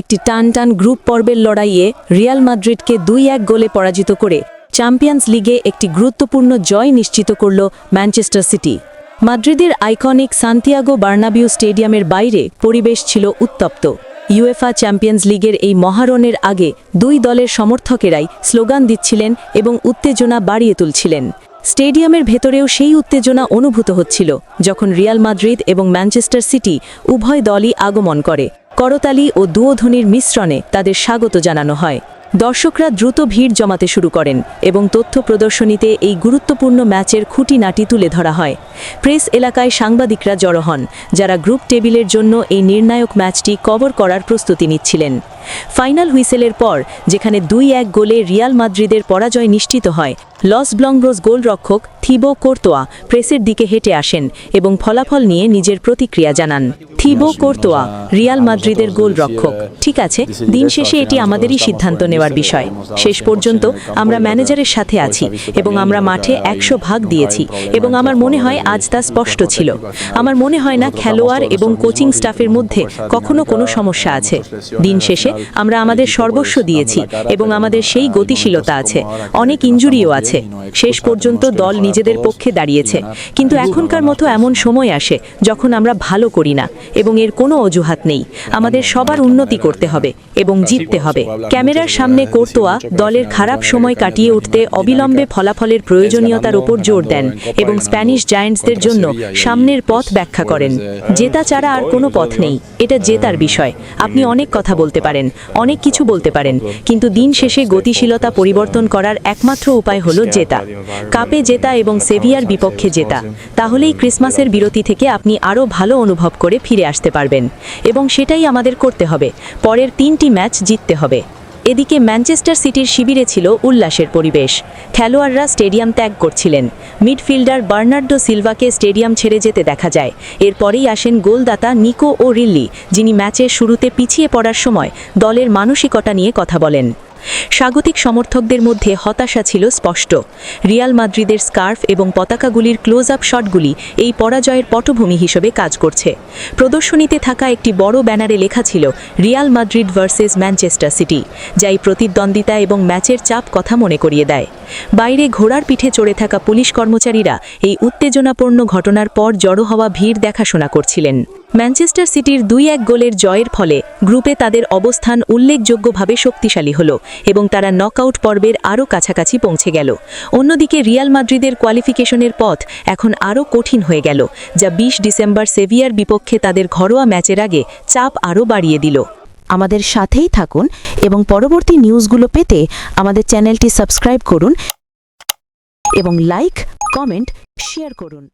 একটি টান টান গ্রুপ পর্বের লড়াইয়ে রিয়াল মাদ্রিদকে দুই এক গোলে পরাজিত করে চ্যাম্পিয়ন্স লিগে একটি গুরুত্বপূর্ণ জয় নিশ্চিত করল ম্যানচেস্টার সিটি। মাদ্রিদের আইকনিক সান্তিয়াগো বার্নাবিউ স্টেডিয়ামের বাইরে পরিবেশ ছিল উত্তপ্ত। ইউএফা চ্যাম্পিয়ন্স লিগের এই মহারণের আগে দুই দলের সমর্থকেরাই স্লোগান দিচ্ছিলেন এবং উত্তেজনা বাড়িয়ে তুলছিলেন। স্টেডিয়ামের ভেতরেও সেই উত্তেজনা অনুভূত হচ্ছিল যখন রিয়াল মাদ্রিদ এবং ম্যানচেস্টার সিটি উভয় দলই আগমন করে। করতালি ও দুয়োধ্বনির মিশ্রণে তাদের স্বাগত জানানো হয়। দর্শকরা দ্রুত ভিড় জমাতে শুরু করেন এবং তথ্য প্রদর্শনীতে এই গুরুত্বপূর্ণ ম্যাচের খুঁটিনাটি তুলে ধরা হয়। প্রেস এলাকায় সাংবাদিকরা জড়ো হন, যারা গ্রুপ টেবিলের জন্য এই নির্ণায়ক ম্যাচটি কভার করার প্রস্তুতি নিচ্ছিলেন। ফাইনাল হুইসেলের পর যেখানে দুই এক গোলে রিয়াল মাদ্রিদের পরাজয় নিশ্চিত হয় লস ব্লংগ্রোস গোলরক্ষক থিবো কোর্তোয়া প্রেসের দিকে হেঁটে আসেন এবং ফলাফল নিয়ে নিজের প্রতিক্রিয়া জানান থিবো কোর্তোয়া রিয়াল মাদ্রিদের গোলরক্ষক ঠিক আছে দিন শেষে এটি আমাদেরই সিদ্ধান্ত নেওয়ার বিষয় শেষ পর্যন্ত আমরা ম্যানেজারের সাথে আছি এবং আমরা মাঠে একশো ভাগ দিয়েছি এবং আমার মনে হয় আজ তা স্পষ্ট ছিল আমার মনে হয় না খেলোয়াড় এবং কোচিং স্টাফের মধ্যে কখনো কোনো সমস্যা আছে দিন শেষে আমরা আমাদের সর্বস্ব দিয়েছি এবং আমাদের সেই গতিশীলতা আছে। অনেক ইঞ্জুরিও আছে। শেষ পর্যন্ত দল নিজেদের পক্ষে দাঁড়িয়েছে। কিন্তু এখনকার মতো এমন সময় আসে যখন আমরা ভালো করি না এবং এর কোনো অজুহাত নেই। আমাদের সবার উন্নতি করতে হবে এবং জিততে হবে। ক্যামেরার সামনে কোর্তোয়া দলের খারাপ সময় কাটিয়ে উঠতে অবিলম্বে ফলাফলের প্রয়োজনীয়তার উপর জোর দেন এবং স্প্যানিশ জায়ান্টসদের জন্য সামনের পথ ব্যাখ্যা করেন। জেতা ছাড়া আর কোনো পথ নেই। এটা জেতার বিষয়। আপনি অনেক কথা বলতে পারেন অনেক কিছু বলতে পারেন। কিন্তু দিন শেষে গতিশীলতা পরিবর্তন করার একমাত্র উপায় হলো জেতা। কাপে জেতা এবং সেভিয়ার বিপক্ষে জেতা। তাহলেই ক্রিসমাসের বিরতি থেকে আপনি আরও ভালো অনুভব করে ফিরে আসতে পারবেন। এবং সেটাই আমাদের করতে হবে। পরের তিনটি ম্যাচ জিততে হবে। এদিকে ম্যানচেস্টার সিটির শিবিরে ছিল উল্লাসের পরিবেশ। খেলোয়াড়রা স্টেডিয়াম ত্যাগ করছিলেন। মিডফিল্ডার বার্নার্ডো সিলভাকে স্টেডিয়াম ছেড়ে যেতে দেখা যায়। এরপরেই আসেন গোলদাতা নিকো ও রিল্লি যিনি ম্যাচের শুরুতে পিছিয়ে পড়ার সময় দলের মানসিকতা নিয়ে কথা বলেন। স্বাগতিক সমর্থকদের মধ্যে হতাশা ছিল স্পষ্ট। রিয়াল মাদ্রিদের স্কার্ফ এবং পতাকাগুলির ক্লোজ আপ শটগুলি এই পরাজয়ের পটভূমি হিসেবে কাজ করছে। প্রদর্শনীতে থাকা একটি বড় ব্যানারে লেখা ছিল, Real Madrid versus Manchester City যাই প্রতিদ্বন্দ্বিতা এবং ম্যাচের চাপ কথা মনে করিয়ে দেয়। বাইরে ঘোড়ার পিঠে চড়ে থাকা পুলিশ কর্মচারীরা এই উত্তেজনাপূর্ণ ঘটনার পর জড়ো হওয়া ভিড় দেখাশোনা করছিলেন। ম্যানচেস্টার সিটির দুই এক গোলের জয়ের ফলে গ্রুপে তাদের অবস্থান উল্লেখযোগ্যভাবে শক্তিশালী হল এবং তারা নকআউট পর্বের আরও কাছাকাছি পৌঁছে গেল। অন্যদিকে রিয়াল মাদ্রিদের কোয়ালিফিকেশনের পথ এখন আরও কঠিন হয়ে গেল, যা ২০ ডিসেম্বর সেভিয়ার বিপক্ষে তাদের ঘরোয়া ম্যাচের আগে চাপ আরও বাড়িয়ে দিল। আমাদের সাথেই থাকুন এবং পরবর্তী নিউজগুলো পেতে আমাদের চ্যানেলটি সাবস্ক্রাইব করুন এবং লাইক, কমেন্ট, শেয়ার করুন।